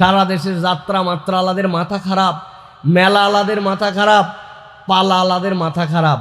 সারা দেশের যাত্রা মাত্রা আলাদের মাথা খারাপ, মেলা আলাদের মাথা খারাপ, পালা আলাদের মাথা খারাপ।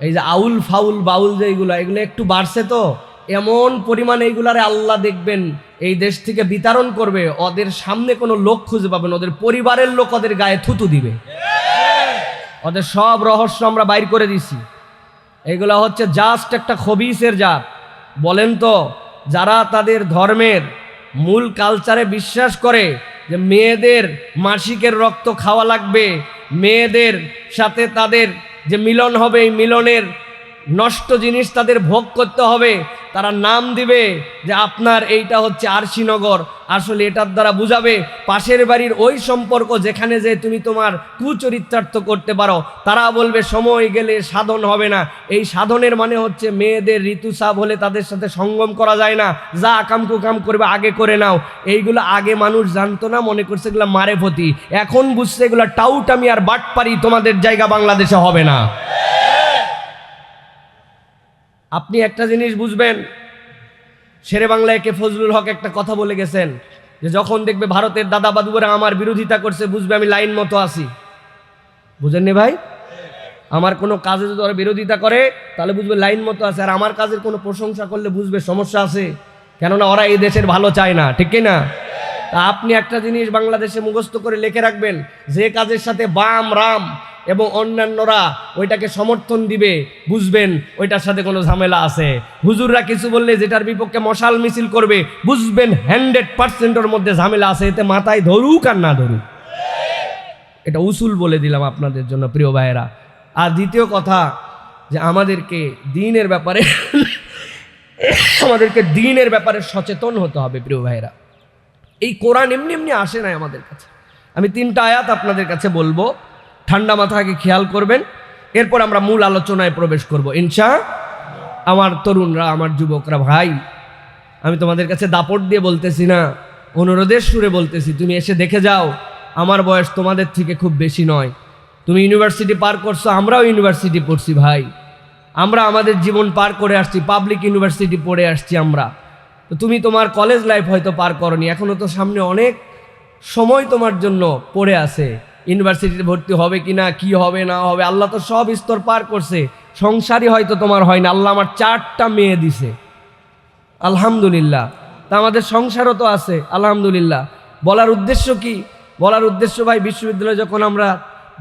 এই যে আউল ফাউল বাউল যে এইগুলো এগুলো একটু বাড়ছে তো, এমন পরিমাণ এইগুলারে আল্লাহ দেখবেন, এই দেশ থেকে বিতরণ করবে, ওদের সামনে কোনো লোক খুঁজে পাবেন ওদের পরিবারের লোক ওদের গায়ে থুতু দিবে। ওদের সব রহস্য আমরা বাইর করে দিছি। এগুলা হচ্ছে জাস্ট একটা খবিসের জাত। বলেন তো, যারা তাদের ধর্মের মূল কালচারে বিশ্বাস করে যে মেয়েদের মাসিকের রক্ত খাওয়া লাগবে মেয়েদের সাথে তাদের যে মিলন হবে এই মিলনের নষ্ট জিনিস তাদের ভোগ করতে হবে। তারা নাম দিবে যে আপনার এইটা হচ্ছে আরশিনগর। আসলে এটার দ্বারা বুঝাবে, পাশের বাড়ির ওই সম্পর্ক যেখানে যে তুমি তোমার কুচরিত্রার্থ করতে পারো, তারা বলবে, সময় গেলে সাধন হবে না। এই সাধনের মানে হচ্ছে মেয়েদের ঋতুসাব হলে তাদের সাথে সঙ্গম করা যায় না। যা আকাম কুকাম করবে, আগে করে নাও। এইগুলো আগে মানুষ জানতো না, মনে করছে এগুলো মারেফতি এখন বুঝছে এগুলো টাউটামি আর বাটপারি তোমাদের জায়গা বাংলাদেশে হবে না। আপনি একটা জিনিস বুঝবেন? শেরে বাংলায় কে ফজলুল হক একটা কথা বলে গেছেন, যে যখন দেখবে ভারতের দাদা বাদুরা আমার বিরোধিতা করছে, বুঝবে আমি লাইন মতো আছি। বুঝেননি ভাই? আমার কোনো কাজে যদি ওরা বিরোধিতা করে, তাহলে বুঝবে লাইন মতো আছে। আর আমার কাজের কোনো প্রশংসা করলে বুঝবে সমস্যা আছে। কেননা ওরা এই দেশের ভালো চায় না, ঠিক না? তা আপনি একটা জিনিস বাংলাদেশে মুখস্থ করে লিখে রাখবেন, যে কাজের সাথে বাম, রাম এবং অন্যান্যরা ওইটাকে সমর্থন দিবে, বুঝবেন, ওইটার সাথে কোনো ঝামেলা আছে। হুজুররা কিছু বললে যেটার বিপক্ষে মশাল মিছিল করবে, বুঝবেন হান্ড্রেড পার্সেন্টের মধ্যে ঝামেলা আছে, এতে মাথায় ধরুক আর না ধরুক। এটা উসুল বলে দিলাম আপনাদের জন্য, প্রিয় ভাইয়েরা। আর দ্বিতীয় কথা, যে আমাদেরকে দিনের ব্যাপারে, আমাদেরকে দিনের ব্যাপারে সচেতন হতে হবে, প্রিয় ভাইয়েরা। এই কোরআন এমনি এমনি আসে নাই আমাদের কাছে। আমি তিনটা আয়াত আপনাদের কাছে বলব। ঠান্ডা মাথাকে খেয়াল করবেন। এরপর আমরা মূল আলোচনায় প্রবেশ করব। ইনশা আমার তরুণরা, আমার যুবকরা, ভাই, আমি তোমাদের কাছে দাপট দিয়ে বলতেছি না, অনুরোধের সুরে বলতেছি, তুমি এসে দেখে যাও, আমার বয়স তোমাদের থেকে খুব বেশি নয়। তুমি ইউনিভার্সিটি পার করছ, আমরাও ইউনিভার্সিটি পড়ছি, ভাই। আমরা আমাদের জীবন পার করে আসছি, পাবলিক ইউনিভার্সিটি পড়ে আসছি আমরা। তো তুমি তোমার কলেজ লাইফ হয়তো পার করনি এখনও তো সামনে অনেক সময় তোমার জন্য পড়ে আছে। ইউনিভার্সিটিতে ভর্তি হবে কি না কি হবে, না হবে, আল্লাহ তো সব স্তর পার করছে। সংসারই হয়তো তোমার হয় না, আল্লাহ আমার চারটা মেয়ে দিছে। আলহামদুলিল্লাহ। তা আমাদের সংসারও তো আছে, আলহামদুলিল্লাহ। বলার উদ্দেশ্য কি? বলার উদ্দেশ্য ভাই, বিশ্ববিদ্যালয়ে যখন আমরা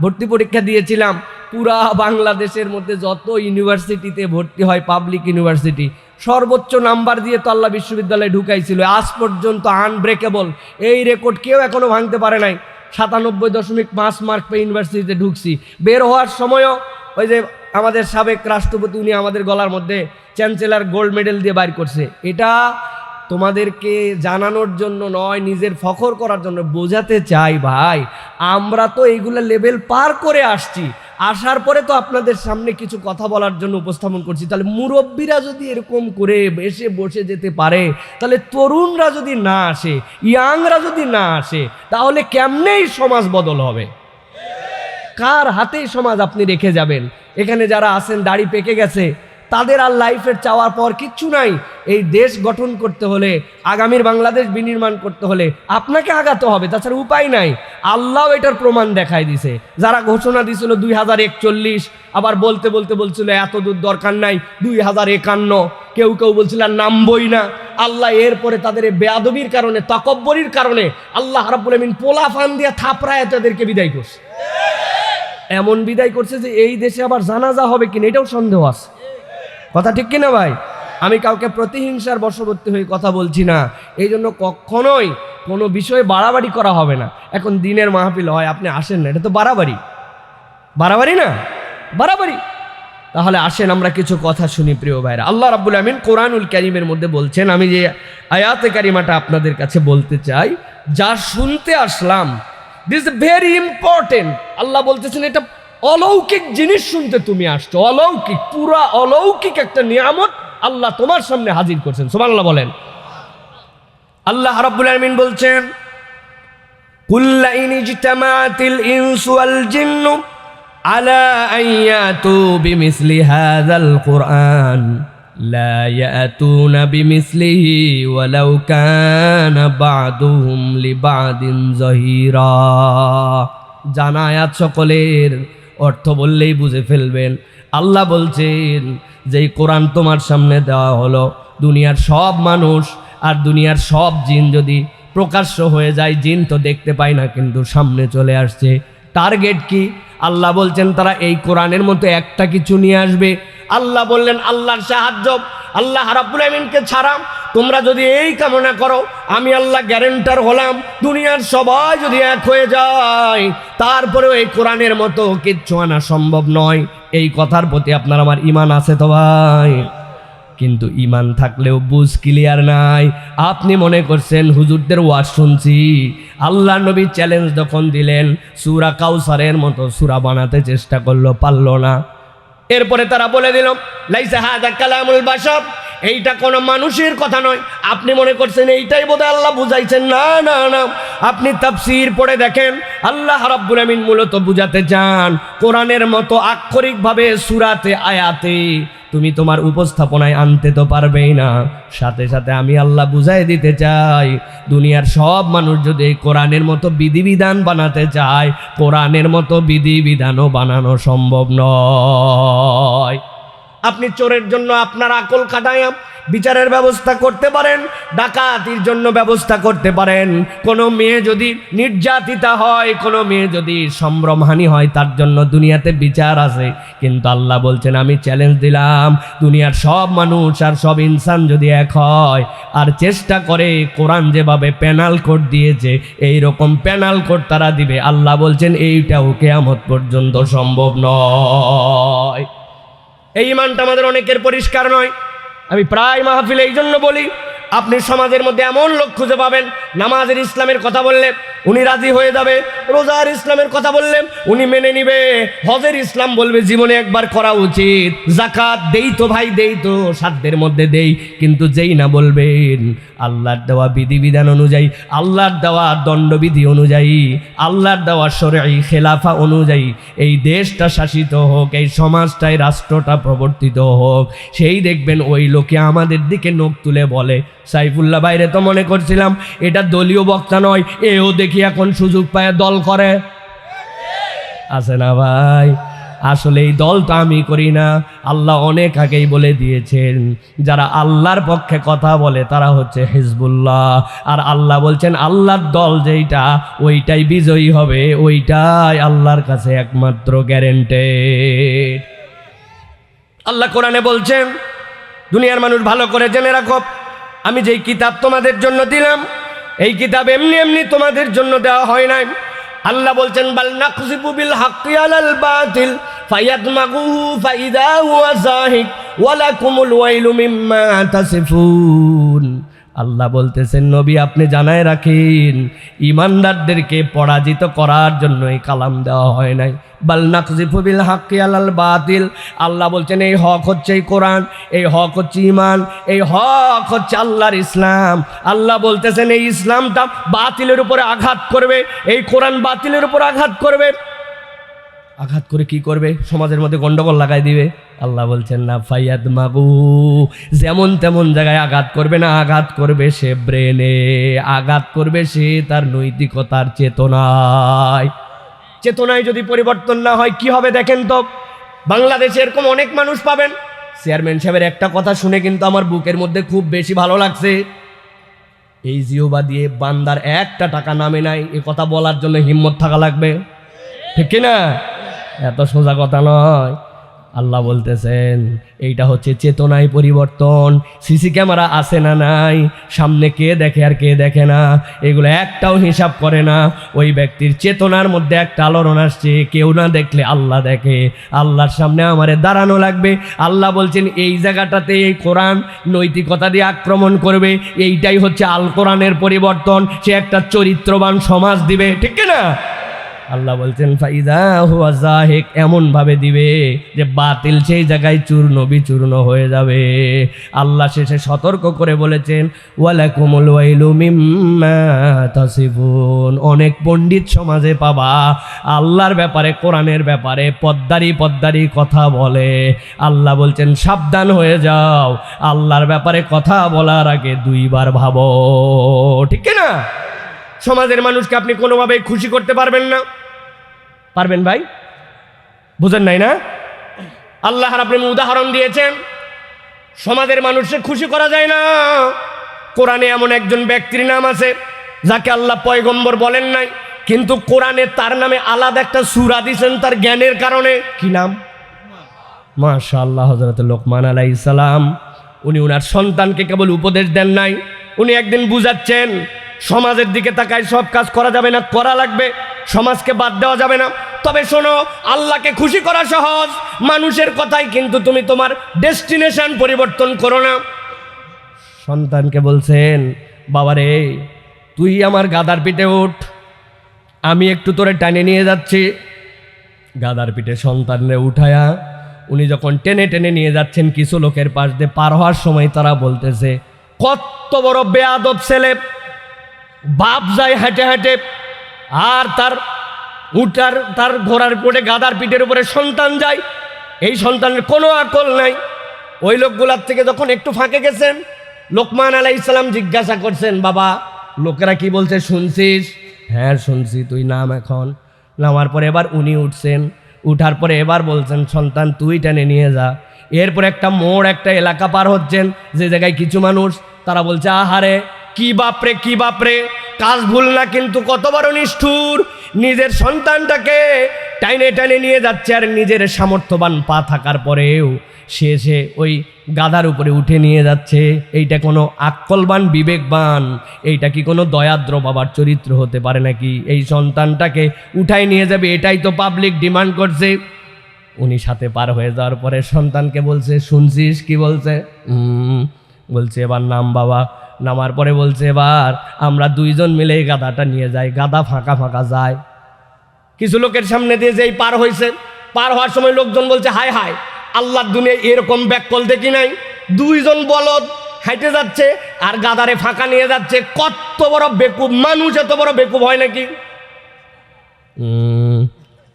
ভর্তি পরীক্ষা দিয়েছিলাম, পুরা বাংলাদেশের মধ্যে যত ইউনিভার্সিটিতে ভর্তি হয়, পাবলিক ইউনিভার্সিটি, সর্বোচ্চ নাম্বার দিয়ে তো আল্লাহ বিশ্ববিদ্যালয়ে ঢুকাইছিল। আজ পর্যন্ত আনব্রেকেবল। এই রেকর্ড কেউ এখনও ভাঙতে পারে নাই। সাতানব্বই দশমিক পাঁচ মার্ক পেয়ে ইউনিভার্সিটিতে ঢুকছি। বের হওয়ার সময়ও ওই যে আমাদের সাবেক রাষ্ট্রপতি, উনি আমাদের গলার মধ্যে চ্যান্সেলার গোল্ড মেডেল দিয়ে বাইর করছে। এটা তোমাদেরকে জানানোর জন্য নয়, নিজের ফখর করার জন্য বোঝাতে চাই ভাই। আমরা তো এইগুলো লেভেল পার করে আসছি। আসার পরে তো আপনাদের সামনে কিছু কথা বলার জন্য উপস্থাপন করছি। তাহলে মুরব্বীরা যদি এরকম করে এসে বসে যেতে পারে, তাহলে তরুণরা যদি না আসে, ইয়াংরা যদি না আসে, তাহলে কেমনেই সমাজ বদল হবে? কার হাতেই সমাজ আপনি রেখে যাবেন? এখানে যারা আছেন, দাড়ি পেকে গেছে তাদের আর লাইফের চাওয়ার পর কিচ্ছু নাই। এই দেশ গঠন করতে হলে, আগামীর বাংলাদেশ বিনির্মাণ করতে হলে আপনাকে আগাতে হবে, তাছাড়া উপায় নাই। আল্লাহ এটার প্রমাণ দেখাই দিছে। যারা ঘোষণা দিছিল দুই হাজার একচল্লিশ, আবার বলতে বলতে বলছিল এত দূর দরকার নাই, দুই হাজার একান্ন। কেউ কেউ বলছিল নামবই না। আল্লাহ এরপরে তাদের বেয়াদবির কারণে, তকব্বরির কারণে আল্লাহ রাব্বুল আমিন পোলা ফান দিয়ে থাপড়ায় তাদেরকে বিদায় করছে। এমন বিদায় করছে যে এই দেশে আবার জানাজা হবে কিনা এটাও সন্দেহ আছে। কথা ঠিক কিনা ভাই? আমি কাউকে প্রতিহিংসার বশবর্তী হয়ে কথা বলছি না। এই জন্য কখনোই কোনো বিষয়ে বাড়াবাড়ি করা হবে না। এখন দিনের মাহফিল হয়, আপনি আসেন না, এটা তো বাড়াবাড়ি। বাড়াবাড়ি না? বাড়াবাড়ি। তাহলে আসেন, আমরা কিছু কথা শুনি প্রিয় ভাইরা। আল্লাহ রাব্বুল আমিন কোরআনুল কারিমের মধ্যে বলছেন, আমি যে আয়াতে কারিমাটা আপনাদের কাছে বলতে চাই, যা শুনতে আসলাম দিস ভেরি ইম্পর্টেন্ট আল্লাহ বলতেছেন, এটা অলৌকিক জিনিস শুনতে তুমি আসছো, অলৌকিক, পুরা অলৌকিক একটা নিয়ামত আল্লাহ তোমার সামনে হাজির করছেন, সুবহানাল্লাহ বলেন। আল্লাহ রাব্বুল আলামিন বলছেন কুল্লা ইন ইজতামাতিল ইনসু ওয়াল জিন্নু আলা আইয়াতু বিমিসলি হাযাল কুরআন লা ইয়াতুনা বিমিসলিহি ওয়ালাউ কানা বা'দুহুম লিবা'দিন যাহীরা। জানায়াত সকলের অর্থ বললেই বুঝে ফেলবেন। আল্লাহ বলছেন যে কোরআন তোমার সামনে দেওয়া হলো। দুনিয়ার সব মানুষ আর দুনিয়ার সব জিন যদি প্রকাশ্য হয়ে যায়, জিন তো দেখতে পায় না, কিন্তু সামনে চলে আসছে। টার্গেট কি? আল্লাহ বলছেন, তারা এই কোরআনের মতো একটা কিছু নিয়ে আসবে। আল্লাহ বললেন, আল্লাহর সাহায্য, আল্লাহ রাব্বুল আমিনকে ছাড়া তোমরা যদি এই কামনা করো, আমি আল্লাহ গ্যারেন্টার হলাম, দুনিয়ার সবাই যদি এক হয়ে যায়, তারপরেও এই কোরআনের মতো কিচ্ছু আনা সম্ভব নয়। এই কথার প্রতি আপনার আমার ইমান আছে তো ভাই? কিন্তু ইমান থাকলেও বুঝ ক্লিয়ার নাই। আপনি মনে করছেন, হুজুরদের ওয়াজ শুনছি। আল্লাহ নবী চ্যালেঞ্জ যখন দিলেন, সুরা কাউসারের মতো সুরা বানাতে চেষ্টা করল, পারল না। এরপরে তারা বলে দিল, লাইসা হাদা কালামুল বাসাব এইটা কোনো মানুষের কথা নয়। আপনি মনে করছেন এইটাই বোধহয় আল্লাহ বুঝাইছেন? না না না। আপনি তাফসির পড়ে দেখেন, আল্লাহ রাব্বুল আমিন মূলত বুঝাতে চান, কোরআনের মতো আক্ষরিকভাবে সুরাতে, আয়াতে তুমি তোমার উপস্থাপনায় আনতে তো পারবেই না। সাথে সাথে আমি আল্লাহ বুঝাই দিতে চাই, দুনিয়ার সব মানুষ যদি কোরআনের মতো বিধিবিধান বানাতে চায়, কোরআনের মতো বিধিবিধানও বানানো সম্ভব নয়। আপনি চোরের জন্য আপনার আকল খাটায় বিচারের ব্যবস্থা করতে পারেন, ডাকাতির জন্য ব্যবস্থা করতে পারেন। কোনো মেয়ে যদি নির্যাতিতা হয়, কোনো মেয়ে যদি সম্ভ্রমহানি হয়, তার জন্য দুনিয়াতে বিচার আছে। কিন্তু আল্লাহ বলছেন, আমি চ্যালেঞ্জ দিলাম। দুনিয়ার সব মানুষ আর সব ইনসান যদি এক হয়, আর চেষ্টা করে কোরআন যেভাবে প্যানাল কোড দিয়েছে এই রকম প্যানাল কোড তারা দিবে। আল্লাহ বলছেন, এইটাও কেয়ামত পর্যন্ত সম্ভব নয়। এই ইমানটা আমাদের অনেকের পরিষ্কার নয়। আমি প্রায় মাহফিলে এই জন্য বলি, আপনি সমাজের মধ্যে এমন লোক খুঁজে পাবেন নামাজের ইসলামের কথা বললে উনি রাজি হয়ে যাবে, রোজার ইসলামের কথা বললে উনি মেনে নিবে। হজের ইসলাম বলবে, জীবনে একবার করা উচিত। জাকাত দেই তো ভাই, দেই তো সাধ্যের মধ্যে দেই, কিন্তু যেই না বলবেন, আল্লাহর দেওয়া বিধিবিধান অনুযায়ী, আল্লাহর দেওয়া দণ্ডবিধি অনুযায়ী, আল্লাহর দেওয়া সরাই খেলাফা অনুযায়ী, এই দেশটা শাসিত হোক, এই সমাজটাই রাষ্ট্রটা প্রবর্তিত হোক, সেই দেখবেন ওই লোকে আমাদের দিকে নখ তুলে বলে, সাইফুল্লাহ বাইরে তো মনে করছিলাম, এটা দলীয় বক্তা নয়, এও দেখি এখন সুযোগ পায় দল করে। আছে না ভাই? আসলে এই দল তো আমি করি না। আল্লাহ অনেক আগেই বলে দিয়েছেন, যারা আল্লাহর পক্ষে কথা বলে তারা হচ্ছে হিজবুল্লাহ। আর আল্লাহ বলছেন, আল্লাহর দল যেইটা, ওইটাই বিজয়ী হবে, ওইটাই আল্লাহর কাছে একমাত্র গ্যারেন্টেড আল্লাহ কোরআনে বলছেন, দুনিয়ার মানুষ ভালো করে জেনে রাখো, আমি যেই কিতাব তোমাদের জন্য দিলাম এই কিতাব এমনি এমনি তোমাদের জন্য দেওয়া হয় নাই। আল্লাহ বলছেন, বাল নাকসিবু বিল হাক্কি আলাল বাতিল, ফায়াদমাগুহু ফাইদা হুয়া যাহিক ওয়ালাকুমুল ওয়াইলু মিম্মা তাসিফুন। আল্লাহ বলতেছেন, নবী, আপনি জানায় রাখেন, ইমানদারদেরকে পরাজিত করার জন্য এই কালাম দেওয়া হয় নাই। বাল নাকজিফু বিল হাক্কি আলাল বাতিল। আল্লাহ বলছেন, এই হক হচ্ছে এই কোরআন, এই হক হচ্ছে ইমান এই হক হচ্ছে আল্লাহর ইসলাম। আল্লাহ বলতেছেন, এই ইসলামটা বাতিলের উপরে আঘাত করবে, এই কোরআন বাতিলের উপর আঘাত করবে। আঘাত করে কি করবে? সমাজের মধ্যে গন্ডগোল লাগাই দিবে। আল্লাহ বলছেন, না ফাইয়াদ মাগু যেমন তেমন জায়গায় আঘাত করবে না, আঘাত করবে সে ব্রেনে। আঘাত করবে সে তার নৈতিকতার চেতনায়। চেতনায় যদি পরিবর্তন না হয়, কি হবে দেখেন তো? বাংলাদেশে এরকম অনেক মানুষ পাবেন। চেয়ারম্যান সাহেবের একটা কথা শুনে কিন্তু আমার বুকের মধ্যে খুব বেশি ভালো লাগছে। এই জিওবা দিয়ে বান্দার একটা টাকা নামে নাই, এ কথা বলার জন্য হিম্মত থাকা লাগবে। ঠিক না এত সোজা কথা নয়। আল্লাহ বলতেছেন, এইটা হচ্ছে চেতনায় পরিবর্তন। সিসি ক্যামেরা আছে না নাই? সামনে কে দেখে আর কে দেখে না? এগুলো একটাও হিসাব করে না। ওই ব্যক্তির চেতনার মধ্যে একটা আলোড়ন আসছে, কেউ না দেখলে আল্লাহ দেখে। আল্লাহর সামনে আমারে দাঁড়ানো লাগবে। আল্লাহ বলছেন, এই জায়গাটাতে এই কোরআন নৈতিকতা দিয়ে আক্রমণ করবে। এইটাই হচ্ছে আল কোরআনের পরিবর্তন। সে একটা চরিত্রবান সমাজ দিবে, ঠিক না আল্লাহ বলছেন, ফাইদা হুয়া জাহেক এমন ভাবে দিবে যে বাতিল সেই জায়গায় চূর্ণ বিচূর্ণ হয়ে যাবে। আল্লাহ শেষে সতর্ক করে বলেছেন, ওয়ালাকুমুল ওয়াইলু মিম্মা তাসিফুন অনেক পণ্ডিত সমাজে পাবা, আল্লাহর ব্যাপারে, কোরআনের ব্যাপারে পদ্মারি পদ্মারি কথা বলে। আল্লাহ বলছেন, সাবধান হয়ে যাও, আল্লাহর ব্যাপারে কথা বলার আগে দুইবার ভাবো ঠিক না? সমাজের মানুষকে আপনি কোনোভাবে খুশি করতে পারবেন না। পারবেন ভাই? বুঝেন নাই না? আল্লাহ আপনি উদাহরণ দিয়েছেন, সমাজের মানুষকে খুশি করা যায় না। কোরআনে এমন একজন ব্যক্তির নাম আছে, যাকে আল্লাহ পয়গম্বর বলেন নাই, কিন্তু কোরআনে তার নামে আলাদা একটা সুরা দিয়েছেন তার জ্ঞানের কারণে। কি নাম? মাশা আল্লাহ হজরত লোকমান আলাই সালাম। উনি ওনার সন্তানকে কেবল উপদেশ দেন নাই, উনি একদিন বুঝাচ্ছেন সমাজের দিকে তাকায় সব কাজ করা যাবে না করা লাগবে, সমাজকে বাদ দেওয়া যাবে না। তবে শোনো, আল্লাহকে খুশি করা সহজ। মানুষের কথাই কিন্তু তুমি তোমার ডেস্টিনেশন পরিবর্তন করো না। সন্তানকে বলছেন, বাবারে, তুই আমার গাদার পিঠে উঠ। আমি একটু তোরে টানে নিয়ে যাচ্ছি। গাদার পিঠে সন্তানরে উঠায়া উনি যখন টেনে টেনে নিয়ে যাচ্ছেন, কিছু লোকের পাশ দিয়ে পার হওয়ার সময় তারা বলতেছে, কত বড় বেয়াদব ছেলে। বাপ যায় হেঁটে হেঁটে, আর তার উঠার, তার ঘোড়ার উপরে গাদার পিঠের উপরে সন্তান যায়। এই সন্তানের কোনো আকল নাই। ওই লোকগুলার থেকে যখন একটু ফাঁকে গেছেন, লোকমান আলাই ইসলাম জিজ্ঞাসা করছেন, বাবা, লোকেরা কি বলছে, শুনছিস? হ্যাঁ শুনছি, তুই নাম এখন। নামার পরে এবার উনি উঠছেন। উঠার পরে এবার বলছেন, সন্তান, তুই টেনে নিয়ে যা। এরপর একটা মোড়, একটা এলাকা পার হচ্ছেন। যে জায়গায় কিছু মানুষ, তারা বলছে, আহারে কি বাপরে কি বাপরে? কাজ ভুল না কিন্তু কত বড় নিষ্ঠুর। নিজের সন্তানটাকে টাইনে টাইনে নিয়ে যাচ্ছে আর নিজের সামর্থ্যবান পা থাকার পরেও সে সে ওই গাদার উপরে উঠে নিয়ে যাচ্ছে। এইটা কোনো আক্কলবান বিবেকবান, এইটা কি কোনো দয়াদ্র বাবার চরিত্র হতে পারে নাকি? এই সন্তানটাকে উঠাই নিয়ে যাবে, এটাই তো পাবলিক ডিমান্ড করছে। উনি সাথে পার হয়ে যাওয়ার পরে সন্তানকে বলছে, শুনছিস কি বলছে? বলছে, এবার নাম বাবা। নামার পরে বলছে, এবার আমরা দুইজন মিলে এই গাদাটা নিয়ে যাই। গাদা ফাঁকা ফাঁকা যায়। কিছু লোকের সামনে দিয়ে যেই পার হয়েছে পার হওয়ার সময় লোকজন বলছে, হায় হায়, আল্লাহর দুনিয়ায় এরকম ব্যাককল দেখি নাই। দুইজন বলদ হাইটে যাচ্ছে আর গাদারে ফাঁকা নিয়ে যাচ্ছে। কত বড় বেকুব, মানুষ এত বড় বেকুব হয় নাকি?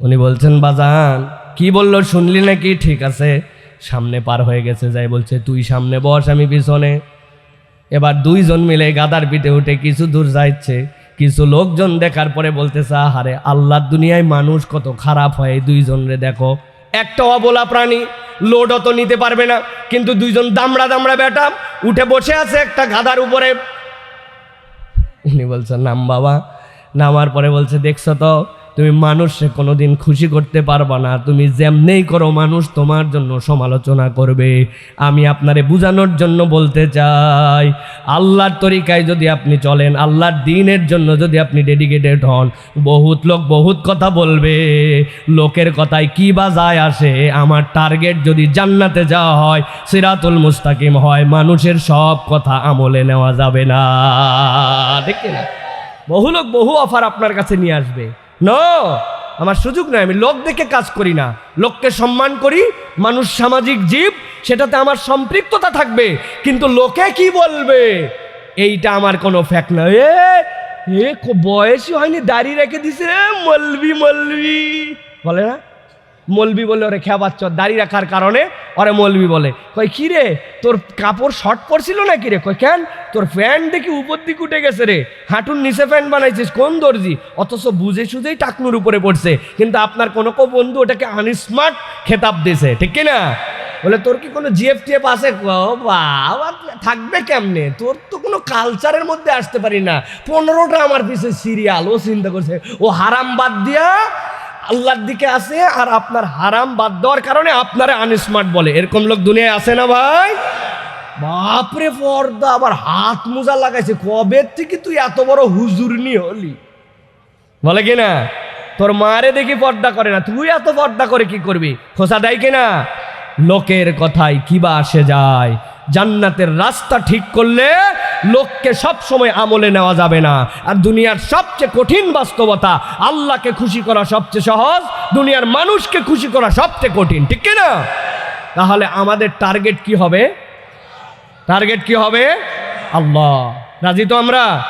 উনি বলছেন, বাজান, কি বলল শুনলি নাকি? ঠিক আছে, সামনে পার হয়ে গেছে। যাই বলছে, তুই সামনে বস, আমি পিছনে। এবার দুইজন মিলে গাদার পিঠে উঠে কিছু দূর যাচ্ছে কিছু লোকজন দেখার পরে বলতেছে, আহারে, আল্লাহর দুনিয়ায় মানুষ কত খারাপ হয় দুইজন রে, দেখো। একটা অবলা প্রাণী লোড অত নিতে পারবে না, কিন্তু দুইজন দামড়া দামড়া বেটা উঠে বসে আছে একটা গাদার উপরে। উনি বলছেন নাম বাবা। নামার পরে বলছে, দেখছ তো তুমি মানুষকে কোনোদিন খুশি করতে পারবা না। তুমি যেমনেই করো, মানুষ তোমার জন্য সমালোচনা করবে। আমি আপনারে বুঝানোর জন্য বলতে চাই, আল্লাহর তরিকায় যদি আপনি চলেন, আল্লাহর দিনের জন্য যদি আপনি ডেডিকেটেড হন, বহুত লোক বহুত কথা বলবে। লোকের কথায় কি বা যায় আসে, আমার টার্গেট যদি জান্নাতে যাওয়া হয়, সিরাতুল মুস্তাকিম হয়, মানুষের সব কথা আমলে নেওয়া যাবে না। ঠিক না বহু লোক বহু অফার আপনার কাছে নিয়ে আসবে। ন, আমার সুযোগ নয় আমি লোক দেখে কাজ করি না। লোককে সম্মান করি, মানুষ সামাজিক জীব, সেটাতে আমার সম্পৃক্ততা থাকবে, কিন্তু লোকে কি বলবে? এইটা আমার কোনো ফ্যাক্ট না। এ কো- বয়সই হয়নি, দাড়ি রেখে দিছে মলবি মলবি। বলে না? মলবি বলে ওরে খেয়াবাচ্চ দাড়ি রাখার কারণে ওরে মলবি বলে। কই কি রে? তোর কাপড় শর্ট পরছিল না কি রে? কই কেন? তোর প্যান্ট দেখি উপর দিকে উঠে গেছে রে। হাঁটুর নিচে প্যান্ট বানাইছিস, কোন দর্জি? অথচ বুঝে সুঝেই টাকনুর উপরে পড়ছে। কিন্তু আপনার কোনো কো বন্ধু ওটাকে আনস্মার্ট খেতাব দিছে ঠিক কি না বলে, তোর কি কোনো জিএফ টিএফ আছে? থাকবে কেমনে? তোর তো কোনো কালচারের মধ্যে আসতে পারি না। পনেরোটা আমার পিছে সিরিয়াল ও চিন্তা করছে, ও হারাম বাদ দিয়া আল্লাহর দিকে আছে আর আপনার হারাম বাদ দেওয়ার কারণে আপনারে আনস্মার্ট বলে। এরকম লোক দুনিয়ায় আছে না ভাই? বাপরে, পর্দা, আবার হাত মোজা লাগাইছে। কবে থেকে তুই এত বড় হুজুর হুজুরনি হলি? বলে কি না? তোর মারে দেখি পর্দা করে না। তুই এত পর্দা করে কি করবি? খোসা দেয় কিনা লোকের কথায় কিবা আসে যায়? জান্নাতের রাস্তা ঠিক করলে লোককে সব সময় আমলে নেওয়া যাবে না। আর দুনিয়ার সবচেয়ে কঠিন বাস্তবতা, আল্লাহকে খুশি করা সবচেয়ে সহজ, দুনিয়ার মানুষকে খুশি করা সবচেয়ে কঠিন, ঠিক না? তাহলে আমাদের টার্গেট কি হবে? টার্গেট কি হবে? আল্লাহ। রাজি তো আমরা?